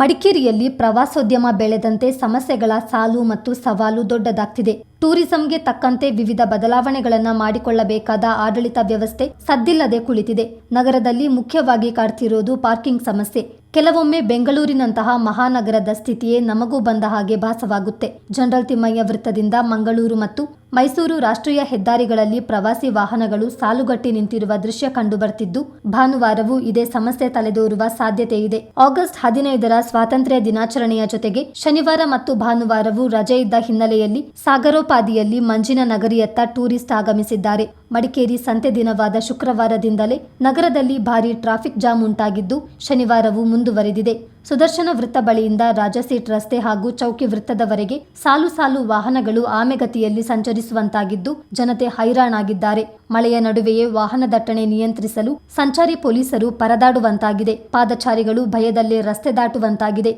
ಮಡಿಕೇರಿಯಲ್ಲಿ ಪ್ರವಾಸೋದ್ಯಮ ಬೆಳೆದಂತೆ ಸಮಸ್ಯೆಗಳ ಸಾಲು ಮತ್ತು ಸವಾಲು ದೊಡ್ಡದಾಗ್ತಿದೆ. ಟೂರಿಸಂಗೆ ತಕ್ಕಂತೆ ವಿವಿಧ ಬದಲಾವಣೆಗಳನ್ನು ಮಾಡಿಕೊಳ್ಳಬೇಕಾದ ಆಡಳಿತ ವ್ಯವಸ್ಥೆ ಸದ್ದಿಲ್ಲದೆ ಕುಳಿತಿದೆ. ನಗರದಲ್ಲಿ ಮುಖ್ಯವಾಗಿ ಕಾಡ್ತಿರೋದು ಪಾರ್ಕಿಂಗ್ ಸಮಸ್ಯೆ. ಕೆಲವೊಮ್ಮೆ ಬೆಂಗಳೂರಿನಂತಹ ಮಹಾನಗರದ ಸ್ಥಿತಿಯೇ ನಮಗೂ ಬಂದ ಹಾಗೆ ಭಾಸವಾಗುತ್ತೆ. ಜನರಲ್ ತಿಮ್ಮಯ್ಯ ವೃತ್ತದಿಂದ ಮಂಗಳೂರು ಮತ್ತು ಮೈಸೂರು ರಾಷ್ಟ್ರೀಯ ಹೆದ್ದಾರಿಗಳಲ್ಲಿ ಪ್ರವಾಸಿ ವಾಹನಗಳು ಸಾಲುಗಟ್ಟಿ ನಿಂತಿರುವ ದೃಶ್ಯ ಕಂಡುಬರ್ತಿದ್ದು, ಭಾನುವಾರವೂ ಇದೇ ಸಮಸ್ಯೆ ತಲೆದೋರುವ ಸಾಧ್ಯತೆ ಇದೆ. ಆಗಸ್ಟ್ ಹದಿನೈದರ ಸ್ವಾತಂತ್ರ್ಯ ದಿನಾಚರಣೆಯ ಜೊತೆಗೆ ಶನಿವಾರ ಮತ್ತು ಭಾನುವಾರವೂ ರಜೆ ಇದ್ದ ಹಿನ್ನೆಲೆಯಲ್ಲಿ ಸಾಗರೋಪಾದಿಯಲ್ಲಿ ಮಂಜಿನ ನಗರಿಯತ್ತ ಟೂರಿಸ್ಟ್ ಆಗಮಿಸಿದ್ದಾರೆ. ಮಡಿಕೇರಿ ಸಂತೆ ದಿನವಾದ ಶುಕ್ರವಾರದಿಂದಲೇ ನಗರದಲ್ಲಿ ಭಾರೀ ಟ್ರಾಫಿಕ್ ಜಾಮ್ ಉಂಟಾಗಿದ್ದು, ಶನಿವಾರವೂ ಮುಂದುವರೆದಿದೆ. ಸುದರ್ಶನ ವೃತ್ತ ಬಳಿಯಿಂದ ರಾಜಸೀಟ್ ರಸ್ತೆ ಹಾಗೂ ಚೌಕಿ ವೃತ್ತದವರೆಗೆ ಸಾಲು ಸಾಲು ವಾಹನಗಳು ಆಮೆಗತಿಯಲ್ಲಿ ಸಂಚರಿಸುವಂತಾಗಿದ್ದು ಜನತೆ ಹೈರಾಣಾಗಿದ್ದಾರೆ. ಮಳೆಯ ನಡುವೆಯೇ ವಾಹನ ದಟ್ಟಣೆ ನಿಯಂತ್ರಿಸಲು ಸಂಚಾರಿ ಪೊಲೀಸರು ಪರದಾಡುವಂತಾಗಿದೆ. ಪಾದಚಾರಿಗಳು ಭಯದಲ್ಲೇ ರಸ್ತೆ ದಾಟುವಂತಾಗಿದೆ.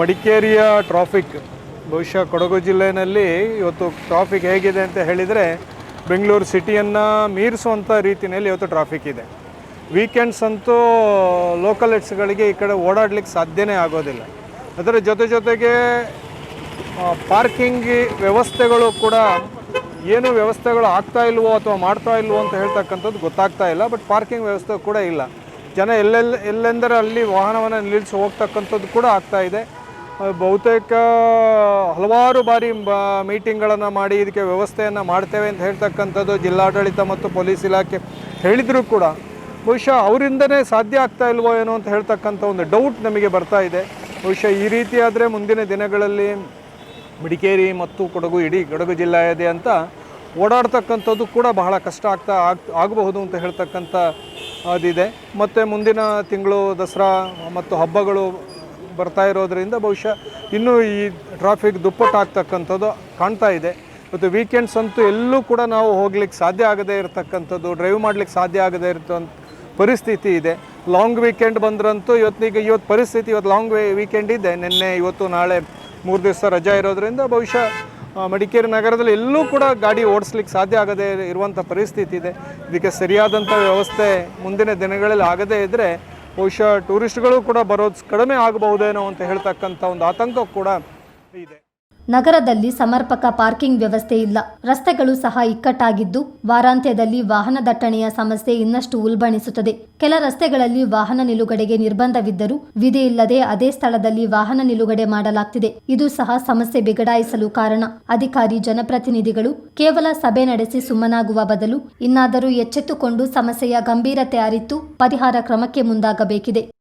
ಮಡಿಕೇರಿಯ ಟ್ರಾಫಿಕ್, ಬಹುಶಃ ಕೊಡಗು ಜಿಲ್ಲೆಯಲ್ಲಿ ಇವತ್ತು ಟ್ರಾಫಿಕ್ ಹೇಗಿದೆ ಅಂತ ಹೇಳಿದರೆ ಬೆಂಗಳೂರು ಸಿಟಿಯನ್ನು ಮೀರಿಸುವಂಥ ರೀತಿಯಲ್ಲಿ ಇವತ್ತು ಟ್ರಾಫಿಕ್ ಇದೆ. ವೀಕೆಂಡ್ಸ್ ಅಂತೂ ಲೋಕಲ್ ಹೆಡ್ಸ್ಗಳಿಗೆ ಈ ಕಡೆ ಓಡಾಡ್ಲಿಕ್ಕೆ ಸಾಧ್ಯನೇ ಆಗೋದಿಲ್ಲ. ಅದರ ಜೊತೆ ಜೊತೆಗೆ ಪಾರ್ಕಿಂಗ್ ವ್ಯವಸ್ಥೆಗಳು ಕೂಡ ಏನು ವ್ಯವಸ್ಥೆಗಳು ಆಗ್ತಾ ಇಲ್ವೋ ಅಥವಾ ಮಾಡ್ತಾ ಇಲ್ವೋ ಅಂತ ಹೇಳ್ತಕ್ಕಂಥದ್ದು ಗೊತ್ತಾಗ್ತಾ ಇಲ್ಲ ಬಟ್ ಪಾರ್ಕಿಂಗ್ ವ್ಯವಸ್ಥೆ ಕೂಡ ಇಲ್ಲ. ಜನ ಎಲ್ಲೆಲ್ಲಿ ಎಲ್ಲೆಂದರೆ ಅಲ್ಲಿ ವಾಹನವನ್ನು ನಿಲ್ಲಿಸಿ ಹೋಗ್ತಕ್ಕಂಥದ್ದು ಕೂಡ ಆಗ್ತಾ ಇದೆ. ಬಹುತೇಕ ಹಲವಾರು ಬಾರಿ ಮೀಟಿಂಗ್ಗಳನ್ನು ಮಾಡಿ ಇದಕ್ಕೆ ವ್ಯವಸ್ಥೆಯನ್ನು ಮಾಡ್ತೇವೆ ಅಂತ ಹೇಳ್ತಕ್ಕಂಥದ್ದು ಜಿಲ್ಲಾಡಳಿತ ಮತ್ತು ಪೊಲೀಸ್ ಇಲಾಖೆ ಹೇಳಿದರೂ ಕೂಡ ಬಹುಶಃ ಅವರಿಂದನೇ ಸಾಧ್ಯ ಆಗ್ತಾ ಇಲ್ವೋ ಏನೋ ಅಂತ ಹೇಳ್ತಕ್ಕಂಥ ಒಂದು ಡೌಟ್ ನಮಗೆ ಬರ್ತಾ ಇದೆ. ಬಹುಶಃ ಈ ರೀತಿ ಆದರೆ ಮುಂದಿನ ದಿನಗಳಲ್ಲಿ ಮಡಿಕೇರಿ ಮತ್ತು ಕೊಡಗು ಇಡೀ ಕೊಡಗು ಅಂತ ಓಡಾಡ್ತಕ್ಕಂಥದ್ದು ಕೂಡ ಬಹಳ ಕಷ್ಟ ಆಗ್ತಾ ಆಗ್, ಆಗಬಹುದು ಅಂತ ಹೇಳ್ತಕ್ಕಂಥ ಅದಿದೆ. ಮತ್ತು ಮುಂದಿನ ತಿಂಗಳು ದಸರಾ ಮತ್ತು ಹಬ್ಬಗಳು ಬರ್ತಾ ಇರೋದರಿಂದ ಬಹುಶಃ ಇನ್ನೂ ಈ ಟ್ರಾಫಿಕ್ ದುಪ್ಪಟ್ಟಾಗ್ತಕ್ಕಂಥದ್ದು ಕಾಣ್ತಾ ಇದೆ. ಮತ್ತು ವೀಕೆಂಡ್ಸ್ ಅಂತೂ ಎಲ್ಲೂ ಕೂಡ ನಾವು ಹೋಗ್ಲಿಕ್ಕೆ ಸಾಧ್ಯ ಆಗದೇ ಇರತಕ್ಕಂಥದ್ದು ಡ್ರೈವ್ ಮಾಡ್ಲಿಕ್ಕೆ ಸಾಧ್ಯ ಆಗದೇ ಇರತಕ್ಕಂಥ ಪರಿಸ್ಥಿತಿ ಇದೆ. ಲಾಂಗ್ ವೀಕೆಂಡ್ ಬಂದ್ರಂತೂ ಇವತ್ತಿಗೆ ಇವತ್ತು ಪರಿಸ್ಥಿತಿ ಇವತ್ತು ಲಾಂಗ್ ವೀಕೆಂಡ್ ಇದೆ. ನಿನ್ನೆ, ಇವತ್ತು, ನಾಳೆ ಮೂರು ದಿವಸ ರಜಾ ಇರೋದ್ರಿಂದ ಬಹುಶಃ ಮಡಿಕೇರಿ ನಗರದಲ್ಲಿ ಎಲ್ಲೂ ಕೂಡ ಗಾಡಿ ಓಡಿಸ್ಲಿಕ್ಕೆ ಸಾಧ್ಯ ಆಗದೇ ಇರುವಂಥ ಪರಿಸ್ಥಿತಿ ಇದೆ. ಇದಕ್ಕೆ ಸರಿಯಾದಂಥ ವ್ಯವಸ್ಥೆ ಮುಂದಿನ ದಿನಗಳಲ್ಲಿ ಆಗದೇ ಇದ್ದರೆ ಬಹುಶಃ ಟೂರಿಸ್ಟ್ಗಳು ಕೂಡ ಬರೋದು ಕಡಿಮೆ ಆಗಬಹುದೇನೋ ಅಂತ ಹೇಳ್ತಕ್ಕಂಥ ಒಂದು ಆತಂಕ ಕೂಡ ಇದೆ. ನಗರದಲ್ಲಿ ಸಮರ್ಪಕ ಪಾರ್ಕಿಂಗ್ ವ್ಯವಸ್ಥೆ ಇಲ್ಲ. ರಸ್ತೆಗಳು ಸಹ ಇಕ್ಕಟ್ಟಾಗಿದ್ದು, ವಾರಾಂತ್ಯದಲ್ಲಿ ವಾಹನ ದಟ್ಟಣೆಯ ಸಮಸ್ಯೆ ಇನ್ನಷ್ಟು ಉಲ್ಬಣಿಸುತ್ತದೆ. ಕೆಲ ರಸ್ತೆಗಳಲ್ಲಿ ವಾಹನ ನಿಲುಗಡೆಗೆ ನಿರ್ಬಂಧವಿದ್ದರೂ ವಿಧಿಯಿಲ್ಲದೆ ಅದೇ ಸ್ಥಳದಲ್ಲಿ ವಾಹನ ನಿಲುಗಡೆ ಮಾಡಲಾಗ್ತಿದೆ. ಇದು ಸಹ ಸಮಸ್ಯೆ ಬಿಗಡಾಯಿಸಲು ಕಾರಣ. ಅಧಿಕಾರಿ, ಜನಪ್ರತಿನಿಧಿಗಳು ಕೇವಲ ಸಭೆ ನಡೆಸಿ ಸುಮ್ಮನಾಗುವ ಬದಲು ಇನ್ನಾದರೂ ಎಚ್ಚೆತ್ತುಕೊಂಡು ಸಮಸ್ಯೆಯ ಗಂಭೀರತೆ ಅರಿತು ಪರಿಹಾರ ಕ್ರಮಕ್ಕೆ ಮುಂದಾಗಬೇಕಿದೆ.